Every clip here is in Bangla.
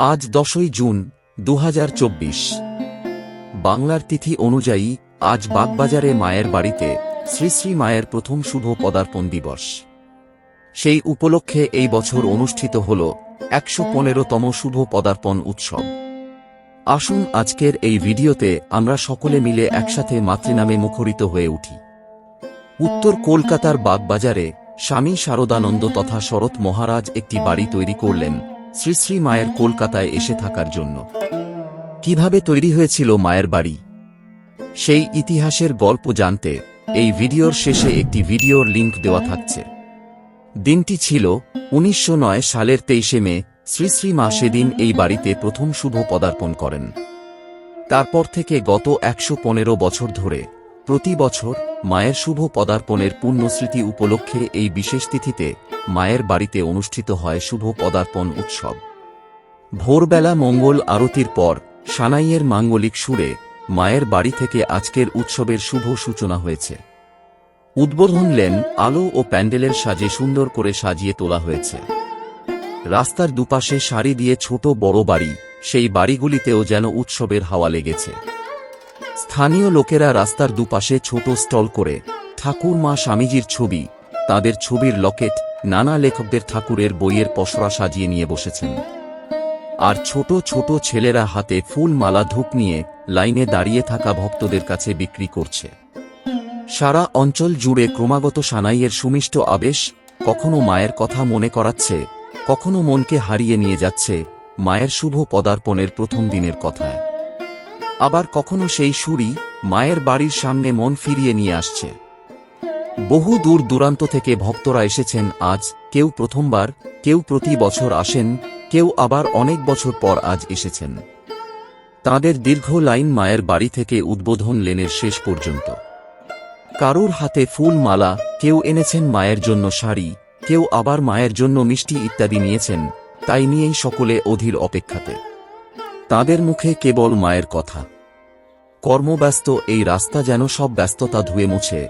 আজ দশই জুন দু হাজার চব্বিশ। বাংলার তিথি অনুযায়ী আজ বাগবাজারে মায়ের বাড়িতে শ্রী শ্রী মায়ের প্রথম শুভ পদার্পণ দিবস। সেই উপলক্ষে এই বছর অনুষ্ঠিত হল একশো পনেরোতম শুভ পদার্পণ উৎসব। আসুন আজকের এই ভিডিওতে আমরা সকলে মিলে একসাথে মাতৃনামে মুখরিত হয়ে উঠি। উত্তর কলকাতার বাগবাজারে স্বামী শারদানন্দ তথা শরৎ মহারাজ একটি বাড়ি তৈরি করলেন। শ্রী শ্রী মায়ের কলকাতায় এসে থাকার জন্য। কীভাবে তৈরি হয়েছিল মায়ের বাড়ি? সেই ইতিহাসের গল্প জানতে এই ভিডিওর শেষে একটি ভিডিওর লিংক দেওয়া থাকছে। দিনটি ছিল উনিশশো নয় সালের তেইশে মে, শ্রী শ্রী মা সেদিন এই বাড়িতে প্রথম শুভ পদার্পণ করেন। তারপর থেকে গত একশো পনেরো বছর ধরে প্রতি বছর মায়ের শুভ পদার্পণের পুণ্যস্মৃতি উপলক্ষে এই বিশেষ তিথিতে মায়ের বাড়িতে অনুষ্ঠিত হয় শুভ পদার্পণ উৎসব। ভোরবেলা মঙ্গল আরতির পর সানাইয়ের মাঙ্গলিক সুরে মায়ের বাড়ি থেকে আজকের উৎসবের শুভ সূচনা হয়েছে। উদ্বোধন লেন আলো ও প্যান্ডেলের সাজে সুন্দর করে সাজিয়ে তোলা হয়েছে। রাস্তার দুপাশে সারি দিয়ে ছোট বড় বাড়ি, সেই বাড়িগুলিতেও যেন উৎসবের হাওয়া লেগেছে। স্থানীয় লোকেরা রাস্তার দুপাশে ছোট স্টল করে ঠাকুর মা স্বামীজির ছবি, তাদের ছবির লকেট, নানা লেখকদের ঠাকুরের বইয়ের পসরা সাজিয়ে নিয়ে বসেছেন। আর ছোট ছোট ছেলেরা হাতে ফুল মালা ধূপ নিয়ে লাইনে দাঁড়িয়ে থাকা ভক্তদের কাছে বিক্রি করছে। সারা অঞ্চল জুড়ে ক্রমাগত সানাইয়ের সুমিষ্ট আবেশ কখনো মায়ের কথা মনে করাচ্ছে, কখনো মনকে হারিয়ে নিয়ে যাচ্ছে মায়ের শুভ পদার্পণের প্রথম দিনের কথায়। আবার কখনো সেই সুরই মায়ের বাড়ির সামনে মন ফিরিয়ে নিয়ে আসছে। বহু দূর দূরান্ত থেকে ভক্তরা এসেছেন আজ, কেউ প্রথমবার, কেউ প্রতি বছর আসেন, কেউ আবার অনেক বছর পর আজ এসেছেন। তাদের দীর্ঘ লাইন মায়ের বাড়ি থেকে উদ্বোধন লেনের শেষ পর্যন্ত। কারুর হাতে ফুল মালা, কেউ এনেছেন মায়ের জন্য শাড়ি, কেউ আবার মায়ের জন্য মিষ্টি ইত্যাদি নিয়েছেন, তাই নিয়েই সকলে অধীর অপেক্ষাতে। তাদের মুখে কেবল মায়ের কথা। কর্মব্যস্ত এই রাস্তা যেন সব ব্যস্ততা ধুয়ে মুছে।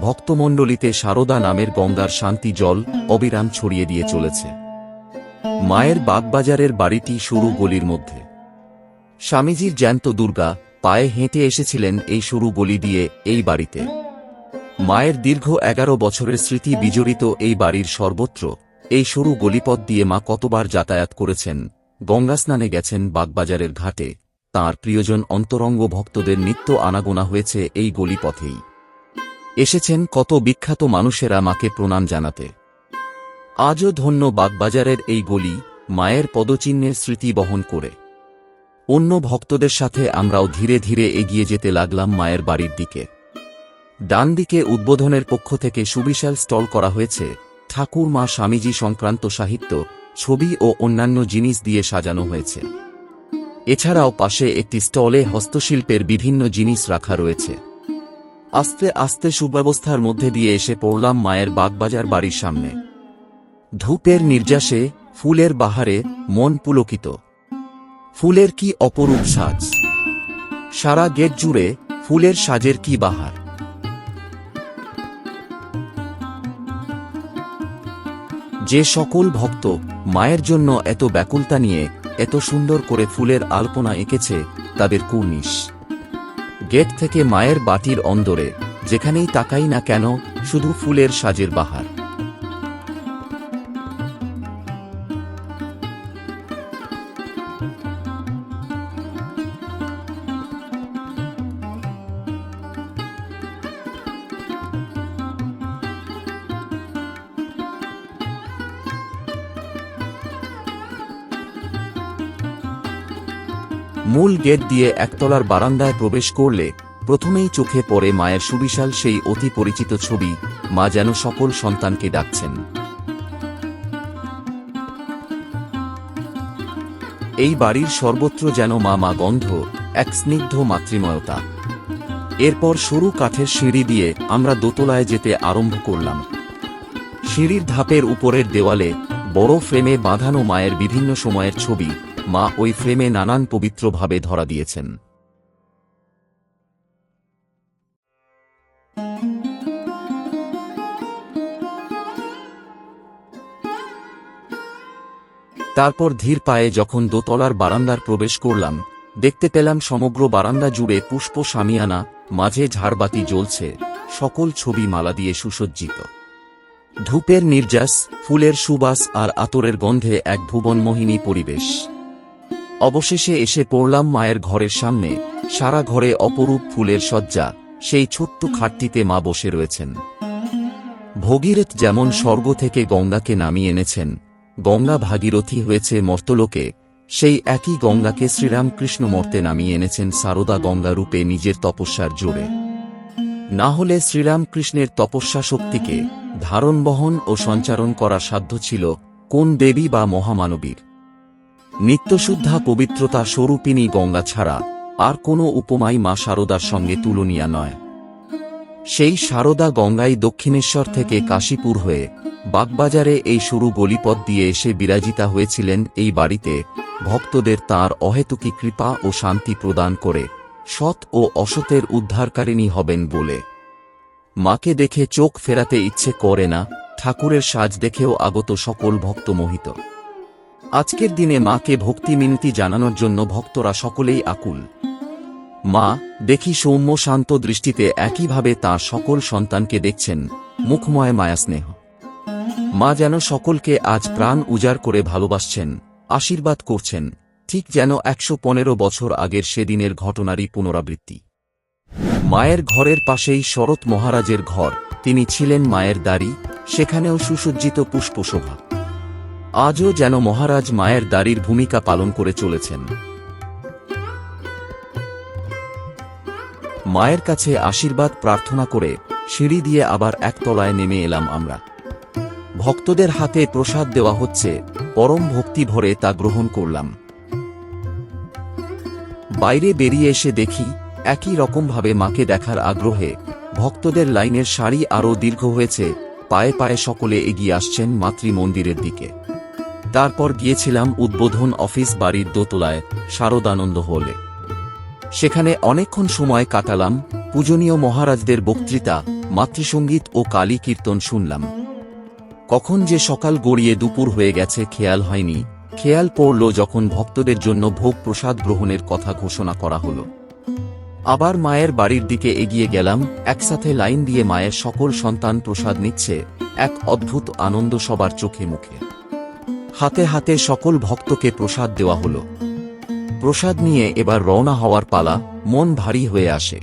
ভক্তমণ্ডলীতে সারদা নামের গঙ্গার শান্তি জল অবিরাম ছড়িয়ে দিয়ে চলেছে। মায়ের বাগবাজারের বাড়িটি সরু গলির মধ্যে। স্বামীজির জ্যান্ত দুর্গা পায়ে হেঁটে এসেছিলেন এই সরু গলি দিয়ে এই বাড়িতে। মায়ের দীর্ঘ এগারো বছরের স্মৃতি বিজড়িত এই বাড়ির সর্বত্র এই সরু গলিপথ দিয়ে মা কতবার যাতায়াত করেছেন গঙ্গা স্নানে গেছেন বাগবাজারের ঘাটে। তাঁর প্রিয়জন অন্তরঙ্গ ভক্তদের নিত্য আনাগোনা হয়েছে এই গলিপথেই। এসেছেন কত বিখ্যাত মানুষেরা মাকে প্রণাম জানাতে। আজও ধন্য বাগবাজারের এই গলি মায়ের পদচিহ্নের স্মৃতি বহন করে। অন্য ভক্তদের সাথে আমরাও ধীরে ধীরে এগিয়ে যেতে লাগলাম মায়ের বাড়ির দিকে। ডান দিকে উদ্বোধনের পক্ষ থেকে সুবিশাল স্টল করা হয়েছে। ঠাকুর মা স্বামীজি সংক্রান্ত সাহিত্য, ছবি ও অন্যান্য জিনিস দিয়ে সাজানো হয়েছে। এছাড়াও পাশে একটি স্টলে হস্তশিল্পের বিভিন্ন জিনিস রাখা রয়েছে। আস্তে আস্তে সুব্যবস্থার মধ্যে দিয়ে এসে পড়লাম মায়ের বাগবাজার বাড়ির সামনে। ধূপের নির্যাসে ফুলের বাহারে মন পুলকিত। ফুলের কি অপরূপ সাজ। সারা গেট জুড়ে ফুলের সাজের কি বাহার। যে সকল ভক্ত মায়ের জন্য এত ব্যাকুলতা নিয়ে এত সুন্দর করে ফুলের আলপনা এঁকেছে তাদের কুর্নিশ। গেট থেকে মায়ের বাটির অন্দরে, যেখানেই তাকাই না কেন, শুধু ফুলের সাজের বাহার। মূল গেট দিয়ে একতলার বারান্দায় প্রবেশ করলে প্রথমেই চোখে পড়ে মায়ের সুবিশাল সেই অতি পরিচিত ছবি, মা যেন সকল সন্তানকে ডাকছেন। এই বাড়ির সর্বত্র যেন মা মা গন্ধ, এক স্নিগ্ধ মাতৃময়তা। এরপর সরু কাঠের সিঁড়ি দিয়ে আমরা দোতলায় যেতে আরম্ভ করলাম। সিঁড়ির ধাপের উপরের দেওয়ালে বড় ফ্রেমে বাঁধানো মায়ের বিভিন্ন সময়ের ছবি মা ওই ফ্রেমে নানান পবিত্রভাবে ধরা দিয়েছেন। তারপর ধীর পায়ে যখন দোতলার বারান্দার প্রবেশ করলাম, দেখতে পেলাম সমগ্র বারান্দা জুড়ে পুষ্প সামিয়ানা, মাঝে ঝাড়বাতি জ্বলছে, সকল ছবি মালা দিয়ে সুসজ্জিত। ধূপের নির্যাস, ফুলের সুবাস আর আতরের গন্ধে এক ভুবনমোহিনী পরিবেশ। অবশেষে এসে পড়লাম মায়ের ঘরের সামনে, সারা ঘরে অপরূপ ফুলের সজ্জা সেই ছোট্ট খাটটিতে মা বসে রয়েছেন। ভগীরথ যেমন স্বর্গ থেকে গঙ্গাকে নামিয়ে এনেছেন, গঙ্গা ভাগীরথী হয়েছে মর্তলোকে, সেই একই গঙ্গাকে শ্রীরামকৃষ্ণ মর্তে নামিয়ে এনেছেন সারদা গঙ্গা রূপে নিজের তপস্যার জোরে। না হলে শ্রীরামকৃষ্ণের তপস্যা শক্তিকে ধারণ বহন ও সঞ্চারণ করা সাধ্য ছিল কোন দেবী বা মহামানবীর। নিত্যশুদ্ধা পবিত্রতা স্বরূপিনী গঙ্গা ছাড়া আর কোনো উপমাই মা শারদার সঙ্গে তুলনীয়া নয়। সেই শারদা গঙ্গাই দক্ষিণেশ্বর থেকে কাশীপুর হয়ে বাগবাজারে এই সরু গলিপথ দিয়ে এসে বিরাজিতা হয়েছিলেন এই বাড়িতে ভক্তদের তার অহেতুকী কৃপা ও শান্তি প্রদান করে সৎ ও অসতের উদ্ধারকারিণী হবেন বলে। মাকে দেখে চোখ ফেরাতে ইচ্ছে করে না, ঠাকুরের সাজ দেখেও আগত সকল ভক্ত মোহিত। আজকের দিনে মাকে ভক্তি মিনতি জানানোর জন্য ভক্তরা সকলেই আকুল। মা, দেখি সৌম্য শান্ত দৃষ্টিতে একইভাবে তাঁর সকল সন্তানকে দেখছেন, মুখময় মায়াস্নেহ। মা যেন সকলকে আজ প্রাণ উজাড় করে ভালোবাসছেন, আশীর্বাদ করছেন, ঠিক যেন একশো পনেরো বছর আগের সেদিনের ঘটনারই পুনরাবৃত্তি। মায়ের ঘরের পাশেই শরৎ মহারাজের ঘর, তিনি ছিলেন মায়ের দাড়ি, সেখানেও সুসজ্জিত পুষ্পশোভা। আজও যেন মহারাজ মায়ের দাড়ির ভূমিকা পালন করে চলেছেন। মায়ের কাছে আশীর্বাদ প্রার্থনা করে সিঁড়ি দিয়ে আবার একতলায় নেমে এলাম আমরা। ভক্তদের হাতে প্রসাদ দেওয়া হচ্ছে, পরম ভক্তি ভরে তা গ্রহণ করলাম। বাইরে বেরিয়ে এসে দেখি একই রকমভাবে মাকে দেখার আগ্রহে ভক্তদের লাইনের সারি আরও দীর্ঘ হয়েছে, পায়ে পায়ে সকলে এগিয়ে আসছেন মাতৃ মন্দিরের দিকে। তারপর গিয়েছিলাম উদ্বোধন অফিস বাড়ির দোতলায়, শারদানন্দ হলে। সেখানে অনেকক্ষণ সময় কাটালাম, পূজনীয় মহারাজদের বক্তৃতা মাতৃসঙ্গীত ও কালী কীর্তন শুনলাম। কখন যে সকাল গড়িয়ে দুপুর হয়ে গেছে খেয়াল হয়নি, খেয়াল পড়ল যখন ভক্তদের জন্য ভোগ প্রসাদ গ্রহণের কথা ঘোষণা করা হল। আবার মায়ের বাড়ির দিকে এগিয়ে গেলাম, একসাথে লাইন দিয়ে মায়ের সকল সন্তান প্রসাদ নিচ্ছে, এক অদ্ভুত আনন্দ সবার চোখে মুখে। হাতে হাতে সকল ভক্তকে প্রসাদ দেওয়া হল। প্রসাদ নিয়ে এবার রওনা হওয়ার পালা মন ভারী হয়ে আসে।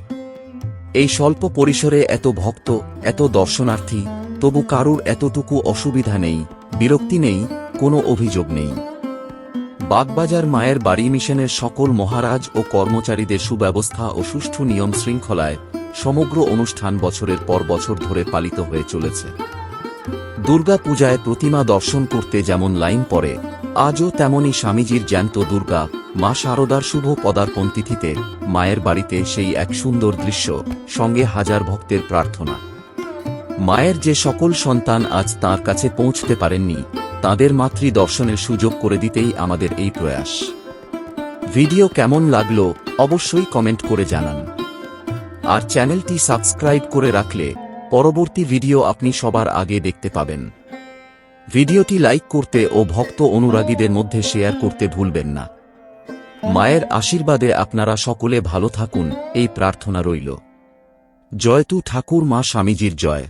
এই স্বল্প পরিসরে এত ভক্ত, এত দর্শনার্থী, তবু কারুর এতটুকু অসুবিধা নেই, বিরক্তি নেই, কোনো অভিযোগ নেই। বাগবাজার মায়ের বাড়ি মিশনের সকল মহারাজ ও কর্মচারীদের সুব্যবস্থা ও সুষ্ঠু নিয়ম শৃঙ্খলায় সমগ্র অনুষ্ঠান বছরের পর বছর ধরে পালিত হয়ে চলেছে। দুর্গা পূজায় প্রতিমা দর্শন করতে যেমন লাইন পড়ে, আজও তেমনই স্বামীজির জ্যান্ত দুর্গা, মা শারদার শুভ পদার্পণ তিথিতে মায়ের বাড়িতে সেই এক সুন্দর দৃশ্য, সঙ্গে হাজার ভক্তের প্রার্থনা। মায়ের যে সকল সন্তান আজ তার কাছে পৌঁছতে পারেননি, তাদের মাতৃ দর্শনের সুযোগ করে দিতেই আমাদের এই প্রয়াস। ভিডিও কেমন লাগল, অবশ্যই কমেন্ট করে জানান। আর চ্যানেলটি সাবস্ক্রাইব করে রাখলে পরবর্তী ভিডিও আপনি সবার আগে দেখতে পাবেন। ভিডিওটি লাইক করতে ও ভক্ত অনুরাগীদের মধ্যে শেয়ার করতে ভুলবেন না। মায়ের আশীর্বাদে আপনারা সকলে ভালো থাকুন, এই প্রার্থনা রইল। জয়তু ঠাকুর মা স্বামীজির জয়।